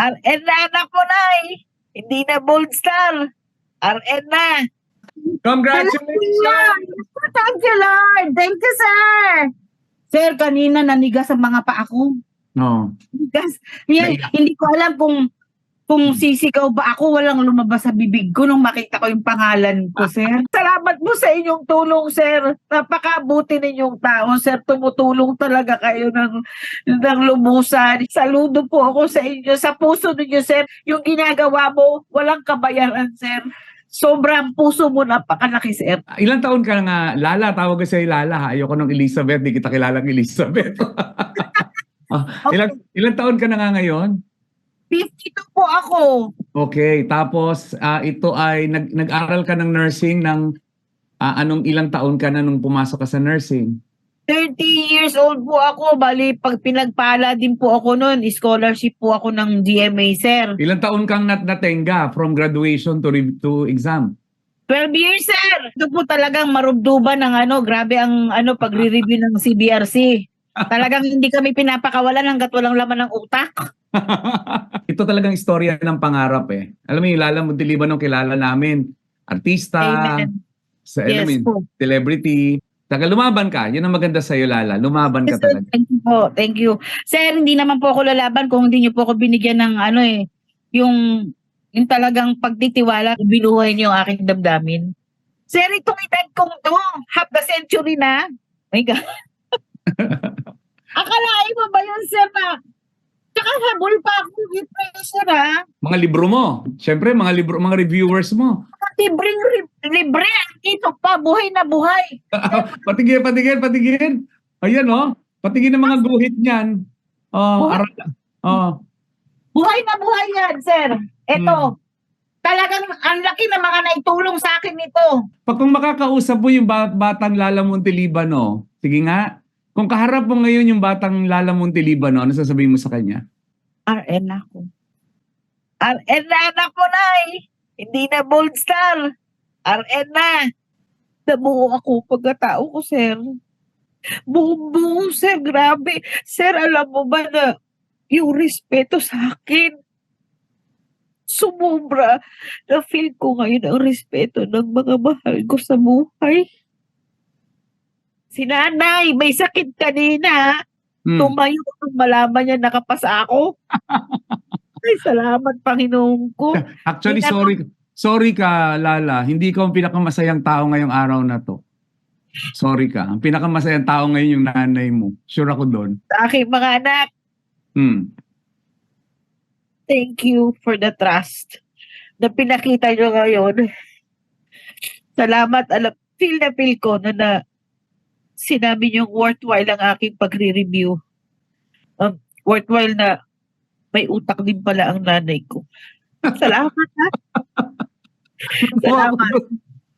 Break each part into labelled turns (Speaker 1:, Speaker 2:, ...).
Speaker 1: RN na anak mo na eh. Hindi na bold star. RN na.
Speaker 2: Congratulations!
Speaker 3: Thank you, Lord. Thank you, sir. Sir, kanina nanigas ang mga paa ko.
Speaker 2: No.
Speaker 3: Nigas.
Speaker 2: Naiyak.
Speaker 3: hindi ko alam kung kung sisigaw ba ako, walang lumabas sa bibig ko nung makita ko yung pangalan ko, sir.
Speaker 1: Salamat po sa inyong tulong, sir. Napakabuti ninyong tao, sir. Tumutulong talaga kayo ng, ng lumusan. Saludo po ako sa inyo. Sa puso ninyo, sir. Yung ginagawa mo, walang kabayaran, sir. Sobrang puso mo napakalaki, sir.
Speaker 2: Ilang taon ka na nga, Lala, tawag ko sa'yo Lala ha. Ayoko ng Elizabeth, di kita kilalang Elizabeth. Ah, ilang, ilang taon ka na nga ngayon?
Speaker 1: 52 po ako.
Speaker 2: Okay, tapos ah, ito ay nag, nag-aral ka ng nursing ng ah, anong ilang taon ka na nung pumasok ka sa nursing?
Speaker 1: 30 years old po ako. Bali, pag pinagpala din po ako noon, scholarship po ako ng GMA, sir.
Speaker 2: Ilang taon kang nat natenga from graduation to re- to exam?
Speaker 1: 12 years, sir. Ito po talagang marubduban ng ano, grabe ang ano, pagre-review ng CBRC. Talagang hindi kami pinapakawalan hanggat walang laman ng utak.
Speaker 2: Ito talagang istorya ng pangarap eh. Alam mo yung Lala Montiliban nung kilala namin. Artista,
Speaker 1: Amen.
Speaker 2: sa,
Speaker 1: Yes
Speaker 2: yun,
Speaker 1: po.
Speaker 2: celebrity. Taga lumaban ka. Yun ang maganda sa'yo, Lala. Lumaban ka
Speaker 1: Yes, sir.
Speaker 2: talaga.
Speaker 1: Thank you po. Thank you. Sir, hindi naman po ako lalaban kung hindi niyo po ako binigyan ng ano eh, yung, yung talagang pagtitiwala, binuhay niyo ang aking damdamin. Sir, itong edad kong to, half the century na. My God. Akalain mo ba yun, sir, na Nakahabol pa ako with pressure, ha?
Speaker 2: Mga libro mo. Siyempre, mga libro, mga reviewers mo.
Speaker 1: Libreng ri- libre. Dito pa, buhay na buhay.
Speaker 2: patigin, patigin, patigin. Ayan, oh. Patigin ng mga guhit niyan. Oh,
Speaker 1: Buhay?
Speaker 2: aral. Oh.
Speaker 1: Buhay na buhay yan, sir. Ito.
Speaker 2: Hmm.
Speaker 1: Talagang ang laki ng mga naitulong sa akin nito.
Speaker 2: Pag kung makakausap mo yung ba- batang Lala Montelibano, sige nga, kung kaharap mo ngayon yung batang Lala Montelibano, ano sasabihin mo sa kanya?
Speaker 1: RN ako. RN na anak ko na eh. Hindi na bold star. RN na. Nabuo ako pagkatao ko, sir. Buong buo, sir. Grabe. Sir, alam mo ba na yung respeto sa akin, sumubra. Na-feel ko ngayon ang respeto ng mga mahal ko sa buhay. Si nanay, may sakit kanina.
Speaker 2: Hmm.
Speaker 1: Tumayo nung malaman niya nakapasa ako. Ay, salamat Panginoon ko.
Speaker 2: Actually,
Speaker 1: na-
Speaker 2: sorry. Sorry ka, Lala. Hindi ka ang pinakamasayang tao ngayong araw na to. Sorry ka. Ang pinakamasayang tao ngayon yung nanay mo. Sure ako doon.
Speaker 1: Sa aking mga anak,
Speaker 2: Hmm.
Speaker 1: thank you for the trust na pinakita niyo ngayon. Salamat. Alam, feel na feel ko na, na sinabi niyo worthwhile ang aking pagre-review. Um, worthwhile na may utak din pala ang nanay ko. Salamat ha. Salamat.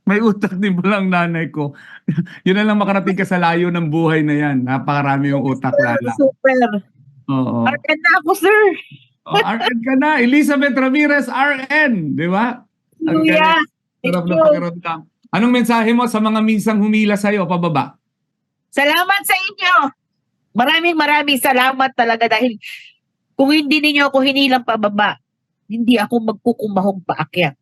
Speaker 2: May utak din pala ang nanay ko. Yun na lang makarating ka sa layo ng buhay na yan. Napakarami yung utak, Lala.
Speaker 1: Super.
Speaker 2: Oo.
Speaker 1: Arkan na ako, sir.
Speaker 2: Oh, RN ka na. Elizabeth Ramirez, RN. Di ba? Ang
Speaker 1: Hallelujah.
Speaker 2: Sarap na pakiramdam. Anong mensahe mo sa mga minsang humila sa'yo, pababa?
Speaker 1: Salamat sa inyo. Maraming maraming salamat talaga dahil kung hindi ninyo ako hinilang pababa, hindi ako magkukumahog paakyat.